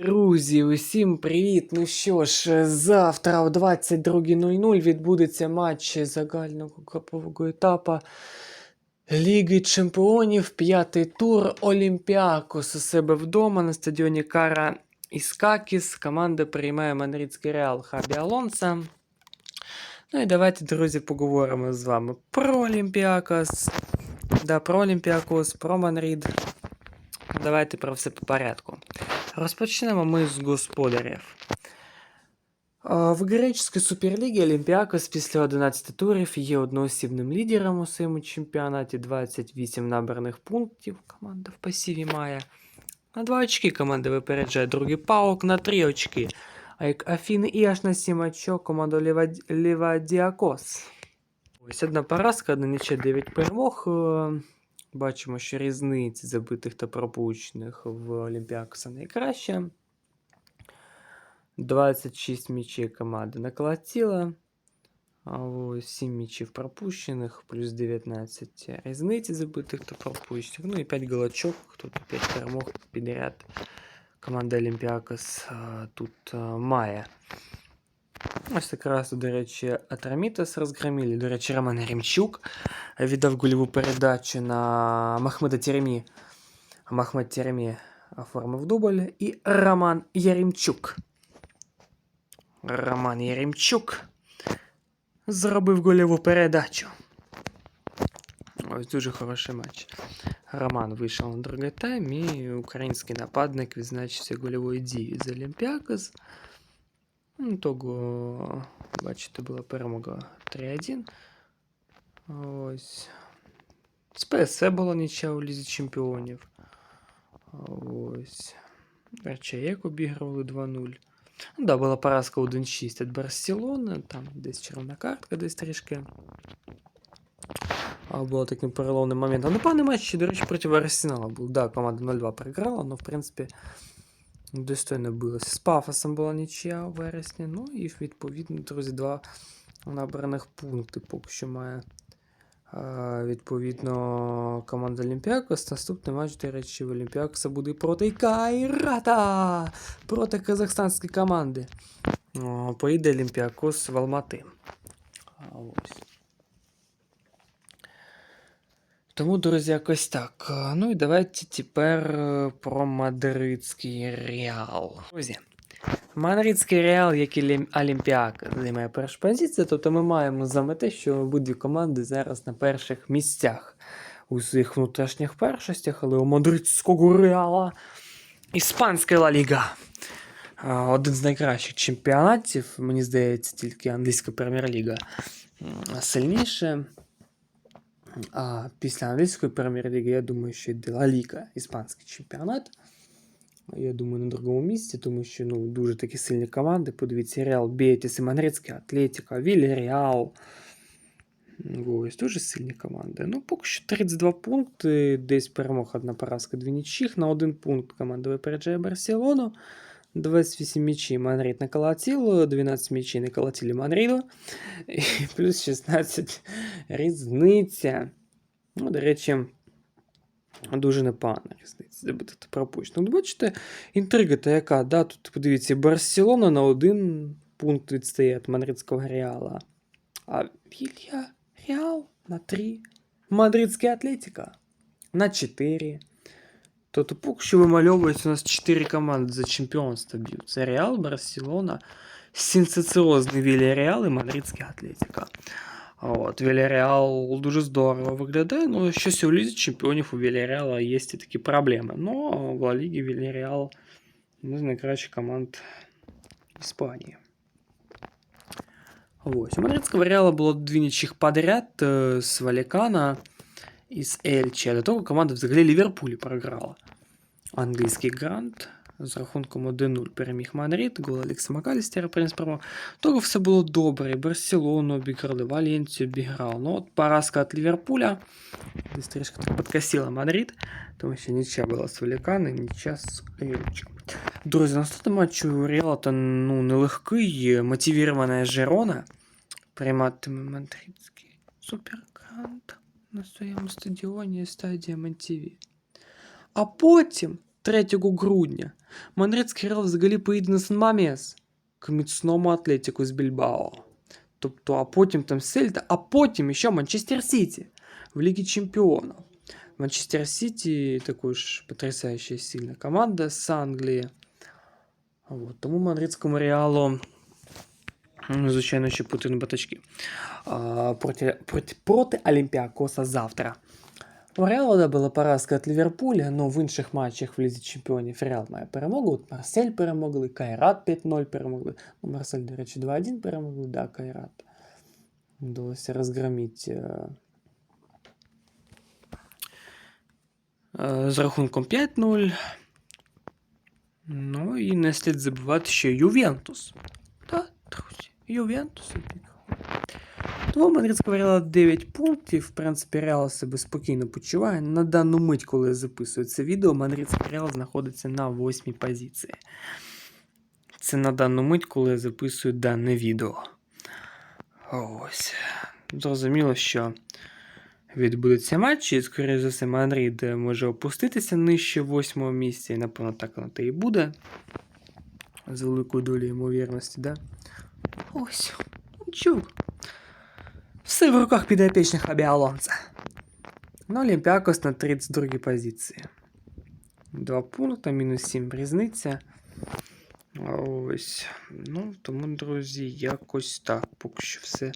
Друзі, усім привіт! Ну що ж, завтра о 22.00 відбудеться матч загального групового етапу Ліги Чемпіонів, п'ятий тур Олімпіакос у себе вдома на стадіоні Кара Іскакіс. Команда приймає Мадридський Реал Хабі Алонса. Ну і давайте, друзі, поговоримо з вами про Олімпіакос. Да, про Олімпіакос, про Мадрид. Давайте про все по порядку. Розпочнемо ми з господарів. В греческой суперлігі Олімпіакос після 11 турів є одноосібним лідером у своєму чемпіонаті. 28 набраних пунктів команда в пасіві має. На 2 очки команда випереджає другий паук на 3 очки. А як Афіни і аж на 7 очок команду Лівад... Лівадіакос. Ось одна поразка, одна нічия 9 перемог. Е, Бачимо, що різниці забитих та пропущених в Олімпіакоса найкраще. 26 м'ячей команда наколотила. А ось 7 м'ячів пропущених, плюс 19 різниці забитих та пропущених. Ну і 5 голочок, тут 5 перемог підряд. Команда Олімпіакос а, тут а, має. Ось якраз, до речі, Атрамітас розгромили. До речі, Роман Ремчук віддав гольову передачу на Махмеда Теремі. Махмед Теремі оформив дубль. І Роман Яремчук. Роман Яремчук зробив гольову передачу. Ось дуже хороший матч. Роман вийшов на другий тайм, і український нападник відзначився гольовою дією з Олімпіакос. Того, бачите, була перемога 3-1. Ось. З ПСВ була нічия у Лізі Чемпіонів. Ось. РЧЕК обігрували 2-0. Ну, да, була поразка 1-6 від Барселони, там десь червона картка, десь трішки. А було таким переломним моментом. Ну, певний матч, до речі, проти Арсенала був. Да, команда 0-2 програла, але в принципі достойно билося. З Пафосом була нічия у вересні. Ну і відповідно, друзі, два набраних пункти поки що має. Відповідно, команда Олімпіакос. Наступний матч, до речі, в Олімпіакоса буде проти Кайрата! Проти казахстанської команди. Поїде Олімпіакос в Алмати. Ось. Тому, друзі, якось так. Ну і давайте тепер е, про мадридський Реал. Друзі, Мадридський Реал, як і Олімпіак, займає першу позицію, тобто ми маємо замете, що обидві команди зараз на перших місцях у своїх внутрішніх першостях, але у мадридського Реала іспанська Ла Ліга. Один з найкращих чемпіонатів, мені здається, тільки англійська прем'єр-ліга сильніше. А після англійської прем'єр-ліги, я думаю, що йде Ла Ліга, іспанський чемпіонат. Я думаю, на другому місці, тому що ну, дуже такі сильні команди. Подивіться, Реал, Бетіс і Мадридський Атлетіка, Вільяреал. Ось дуже сильні команди. Ну, поки що 32 пункти, десь перемог, одна поразка, дві нічих. На один пункт команда випереджає Барселону. 28 м'ячей Мадрид наколотил, 12 м'ячей наколотили Мадриду. І плюс 16 різниця. Ну, до речі, дуже непогана різниця. Забити та пропущено. Ну, бачите, інтрига та яка, да? Тут подивіться, Барселона на один пункт відстає від Мадридського Реала. А Вілья Реал на 3. Мадридський Атлетика на 4. Тобто поки що вимальовується у нас 4 команди за чемпіонство б'ють. Це Реал, Барселона, сенсаціозний Вільяреал і Мадридський Атлетика. От, Вільяреал дуже здорово виглядає, ну щось у Лізі чемпіонів у Вільяреала є і такі проблеми. Но в Ла Лігі Вільяреал одна з найкращих команд Іспанії. Ось. У Мадридського Реала було дві нічих подряд е, з Валікана і з Ельчі. А до того команда взагалі Ліверпулі програла. Англійський грант з рахунком 1-0 переміг Мадрид, гол Алекса Макалістера приніс право. Того все було добре. Барселону обіграли, Валенцію обіграв. Ну от поразка від Ліверпуля. Десь трішки так підкосила Мадрид, тому що нічия була з Валікана, нічия з Ельчі. Друзі, наступний матч у Реала та ну, нелегкий. Мотивірована Жерона прийматиме мадридський супергрант на своєму стадіоні стадія Монтіві. А потім 3 грудня. Мадридський Реал взагалі поїде на Сан-Мамес к міцному Атлетіку з Більбао. Тобто, а потім там Сельта, а потім ще Манчестер Сіті в Лігі Чемпіонів. Манчестер Сіті також потрясаюча сильна команда з Англії. От, тому мадридському реалу, ну, звичайно, ще пути на батачки. А, проти, проти, проти Олімпіакоса завтра. У Реала да, була поразка від Ліверпуля, але в інших матчах в Лізі Чемпіонів Реал має перемогу. От Марсель перемогли, Кайрат 5-0 перемогли. Ну, Марсель, до речі, 2-1 перемогли, да, Кайрат. Вдалося розгромити е, е, з рахунком 5-0. Ну і не слід забувати, що Ювентус. Так, друзі, Ювентус обіграв. Тому Реала 9 пунктів. В принципі, Реал себе спокійно почуває. На дану мить, коли я записую це відео, Мадридський Реал знаходиться на 8 позиції. Це на дану мить, коли я записую дане відео. Ось. Зрозуміло, що відбудуться матчі, і, скоріше за все, Мадрид може опуститися нижче восьмого місця, і напевно так воно то і буде. З великою долею ймовірності, да? Ось. Чув. Все в руках підопічних Хабі Алонса. Ну, Олімпіакос на 32 позиції. Два пункти, мінус 7 різниця. Ось. Ну, тому, друзі, якось так. Поки що все,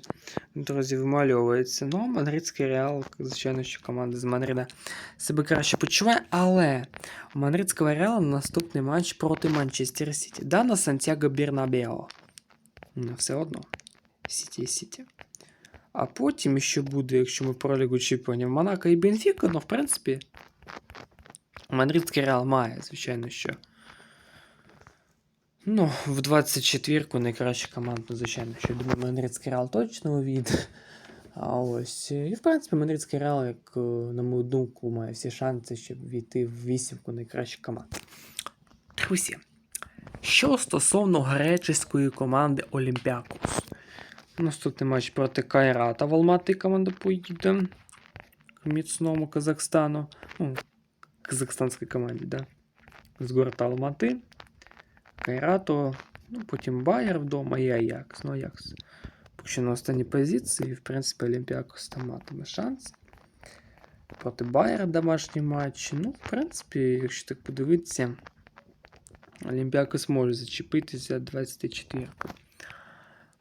друзі, вимальовується. Ну, Мадридський Реал, звичайно, що команда з Мадрида себе краще почуває, але у Мадридського Реала наступний матч проти Манчестер Сіті. Да, на Сантьяго Бернабео. Ну, все одно. Сіті Сіті. А потім ще буде, якщо ми про Лігу Чемпіонів, Монако і Бенфіка, ну, в принципі, Мадридський Реал має, звичайно, що. Ну, в 24-ку найкраща команда, ну, звичайно, що я думаю, Мадридський Реал точно увійде. А ось. І, в принципі, Мадридський Реал, як, е, на мою думку, має всі шанси, щоб війти в вісімку найкращих команд. Друзі, що стосовно греческої команди Олімпіакос. Наступний матч проти Кайрата в Алмати команда поїде. Міцному Казахстану. Ну, казахстанській команді, да. З города Алмати. Кайрату, ну, потім Байер вдома і Аякс. Ну, Аякс. Поки на останній позиції, в принципі, Олімпіакос там матиме шанс. Проти Байера домашній матч. Ну, в принципі, якщо так подивитися, Олімпіакос може зачепитися 24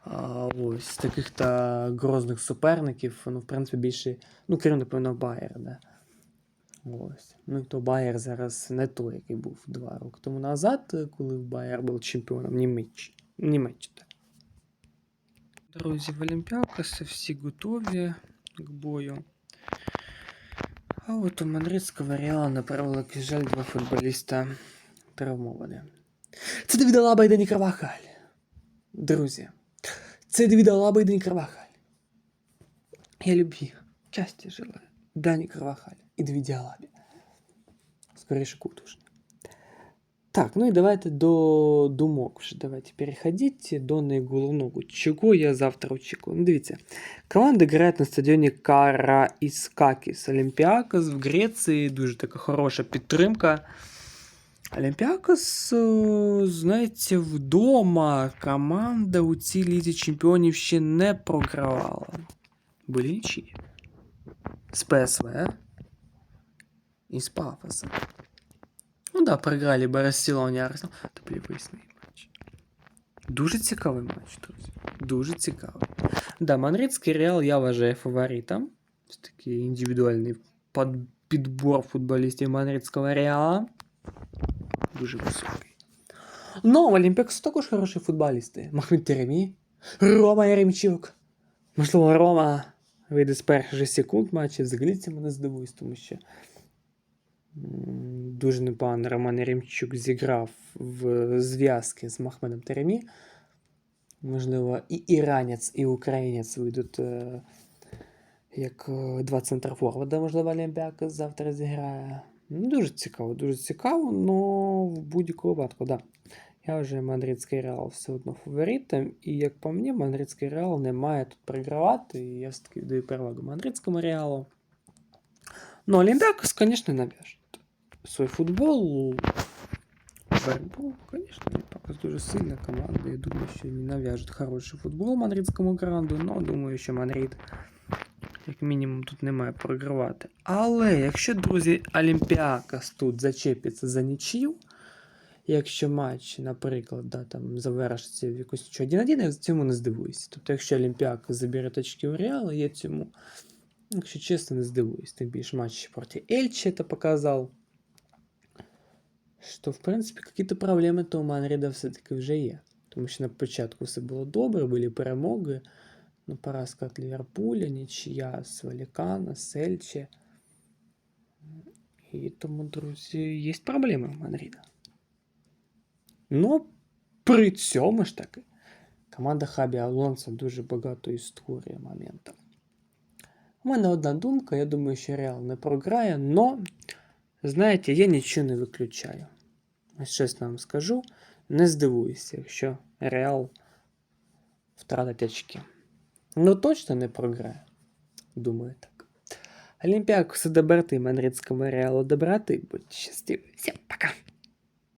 а, ось таких та грозних суперників, ну, в принципі, більше, ну, крім, напевно, Байер, да. Ось. Ну, і то Байер зараз не той, який був два роки тому назад, коли Байер був чемпіоном Німеччини. Німеччини. Друзі, в Олімпіакоси всі готові к бою. А от у Мадридського Реала, на превеликий жаль, два футболіста травмовані. Це Давід Алаба і Дані Карвахаль. Друзі, це Давід Алаба і Дані Карвахаль. Я люблю їх. Щастя желаю. Дані Карвахаль і Давіді Алабі. Скоріше кутушні. Так, ну і давайте до думок вже. Давайте переходіть до найголовного. Чого я завтра очікую? Ну, дивіться. Команда грає на стадіоні Караіскакіс. Олімпіакос в Греції. Дуже така хороша підтримка. Олімпіакос, е, знаєте, вдома команда у цій лізі чемпіонів ще не програвала. Були нічі. З ПСВ і з Пафосом. Ну да, програли Барселоні Арсенал. Це були виясний матч. Дуже цікавий матч, друзі. Дуже цікавий. Да, Мадридський Реал я вважаю фаворитом. Ось такий індивідуальний под- підбор футболістів Мадридського Реала. Дуже високий. Ну, Олімпікс також хороші футболісти. Махмед Теремі, Рома Яремчук. Можливо, Рома вийде з перших секунд матчу. Взагалі це мене здивуюсь, тому що дуже непогано Роман Яремчук зіграв в зв'язки з Махмедом Теремі. Можливо, і іранець, і українець вийдуть е, як е, два центрофорварда, можливо, Олімпіакос завтра зіграє. Ну, дуже цікаво, дуже цікаво, але в будь-якому випадку, да. Я вже Мадридський Реал все одно фаворитом, і як по мені, Мадридський Реал не має тут програвати, і я все-таки даю перевагу Мадридському Реалу. Ну, Олімпіакос, звісно, нав'яжуть свій футбол. Борьбу. Конечно, Олімпіакос дуже сильна команда. Я думаю, що вони нав'яжуть хороший футбол мадридському гранду, але думаю, що Мадрид, як мінімум, тут не має програвати. Але якщо, друзі, Олімпіакос тут зачепиться за нічию, якщо матч, наприклад, да, там завершиться в якусь 1-1, я цьому не здивуюся. Тобто, якщо Олімпіакос забере точки у Реала, я цьому, якщо чесно, не здивуюсь. Тим більше матч проти Ельчі це показав. Що, в принципі, якісь проблеми то у Манріда все-таки вже є. Тому що на початку все було добре, були перемоги. Ну, поразка від Ліверпуля, нічия з Валікана, з Ельчі. І тому, друзі, є проблеми у Манріда. Ну, при цьому ж таки, команда Хабі Алонсо дуже багато історії моментів. У мене одна думка, я думаю, що Реал не програє, но, знаєте, я нічого не виключаю. Ось чесно вам скажу, не здивуюся, якщо Реал втратить очки. Ну, точно не програє. Думаю так. Олімпіакусу добрати, Мадридському Реалу добрати. Будьте щасливі. Всім пока!